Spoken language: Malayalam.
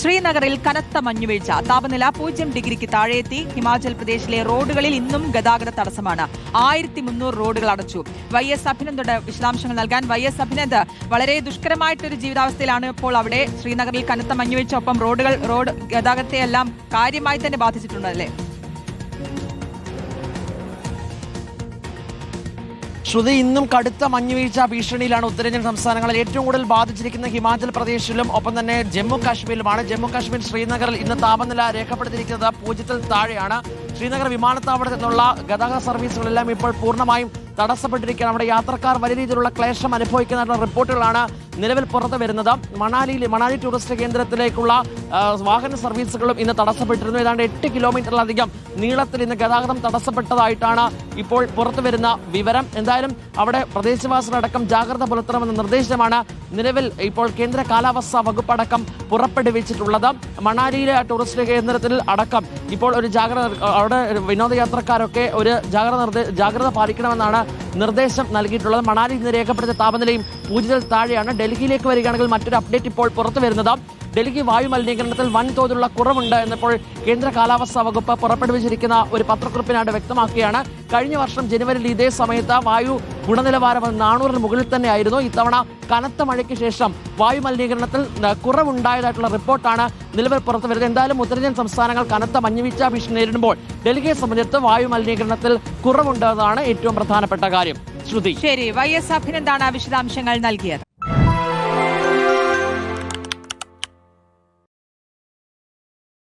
ശ്രീനഗറിൽ കനത്ത മഞ്ഞുവീഴ്ച. താപനില പൂജ്യം ഡിഗ്രിക്ക് താഴെയെത്തി. ഹിമാചൽ പ്രദേശിലെ റോഡുകളിൽ ഇന്നും ഗതാഗത തടസ്സമാണ്. ആയിരത്തി മുന്നൂറ് റോഡുകൾ അടച്ചു. വൈ എസ് അഭിനന്ദോട് വിശദാംശങ്ങൾ നൽകാൻ വൈ എസ് അഭിനന്ദ് വളരെ ദുഷ്കരമായിട്ടൊരു ജീവിതാവസ്ഥയിലാണ് ഇപ്പോൾ അവിടെ ശ്രീനഗറിൽ കനത്ത മഞ്ഞുവീഴ്ച. ഒപ്പം റോഡുകൾ റോഡ് ഗതാഗതത്തെ എല്ലാം കാര്യമായി തന്നെ ബാധിച്ചിട്ടുണ്ട് അല്ലേ ശ്രുതി ഇന്നും കടുത്ത മഞ്ഞുവീഴ്ച ഭീഷണിയിലാണ് ഉത്തരേന്ത്യൻ സംസ്ഥാനങ്ങളിൽ ഏറ്റവും കൂടുതൽ ബാധിച്ചിരിക്കുന്ന ഹിമാചൽ പ്രദേശിലും. ഒപ്പം തന്നെ ജമ്മു കാശ്മീരിലുമാണ്. ജമ്മു കാശ്മീർ ശ്രീനഗറിൽ ഇന്ന് താപനില രേഖപ്പെടുത്തിയിരിക്കുന്നത് പൂജ്യത്തിൽ താഴെയാണ്. ശ്രീനഗർ വിമാനത്താവളത്തിൽ നിന്നുള്ള ഗതാഗത സർവീസുകളെല്ലാം ഇപ്പോൾ പൂർണമായും തടസ്സപ്പെട്ടിരിക്കുകയാണ്. അവിടെ യാത്രക്കാർ വലിയ രീതിയിലുള്ള ക്ലേശം അനുഭവിക്കുന്ന റിപ്പോർട്ടുകളാണ് നിലവിൽ പുറത്ത് വരുന്നത് മണാലിയിൽ മണാലി ടൂറിസ്റ്റ് കേന്ദ്രത്തിലേക്കുള്ള വാഹന സർവീസുകളും ഇന്ന് തടസ്സപ്പെട്ടിരുന്നു. ഏതാണ്ട് എട്ട് കിലോമീറ്ററിലധികം നീളത്തിൽ ഇന്ന് ഗതാഗതം തടസ്സപ്പെട്ടതായിട്ടാണ് ഇപ്പോൾ പുറത്തു വരുന്ന വിവരം. എന്തായാലും അവിടെ പ്രദേശവാസികളടക്കം ജാഗ്രത പുലർത്തണമെന്ന നിർദ്ദേശമാണ് നിലവിൽ ഇപ്പോൾ കേന്ദ്ര കാലാവസ്ഥാ വകുപ്പ് അടക്കം പുറപ്പെടുവിച്ചിട്ടുള്ളത്. മണാലിയിലെ ടൂറിസ്റ്റ് കേന്ദ്രത്തിൽ അടക്കം ഇപ്പോൾ ഒരു ജാഗ്രത അവിടെ വിനോദയാത്രക്കാരൊക്കെ ഒരു ജാഗ്രത ജാഗ്രത പാലിക്കണമെന്നാണ് നിർദ്ദേശം നൽകിയിട്ടുള്ളത്. മണാലി ഇന്ന് രേഖപ്പെടുത്തിയ താപനിലയും പൂജ്യത്തിൽ താഴെയാണ്. ഡൽഹിയിലേക്ക് വരികയാണെങ്കിൽ മറ്റൊരു അപ്ഡേറ്റ് ഇപ്പോൾ പുറത്തു വരുന്നത്. ഡൽഹി വായു മലിനീകരണത്തിൽ വൻതോതിലുള്ള കുറവുണ്ട് എന്നിപ്പോൾ കേന്ദ്ര കാലാവസ്ഥാ വകുപ്പ് പുറപ്പെടുവിച്ചിരിക്കുന്ന ഒരു പത്രക്കുറിപ്പിനാണ് വ്യക്തമാക്കുകയാണ്. കഴിഞ്ഞ വർഷം ജനുവരിയിൽ ഇതേ സമയത്ത് വായു ഗുണനിലവാരം നാനൂറിന് മുകളിൽ തന്നെയായിരുന്നു. ഇത്തവണ കനത്ത മഴയ്ക്ക് ശേഷം വായു മലിനീകരണത്തിൽ കുറവുണ്ടായതായിട്ടുള്ള റിപ്പോർട്ടാണ് നിലവിൽ പുറത്തു വരുന്നത്. എന്തായാലും ഉത്തരേന്ത്യൻ സംസ്ഥാനങ്ങൾ കനത്ത മഞ്ഞുവീഴ്ച ഭീഷണി നേരിടുമ്പോൾ ഡൽഹിയെ സംബന്ധിച്ച് വായു മലിനീകരണത്തിൽ കുറവുണ്ടെന്നതാണ് ഏറ്റവും പ്രധാനപ്പെട്ട കാര്യം. ശ്രുതി. ശരി വൈ എസ് അഭിനന്ദാണ് വിശദാംശങ്ങൾ നൽകിയത്.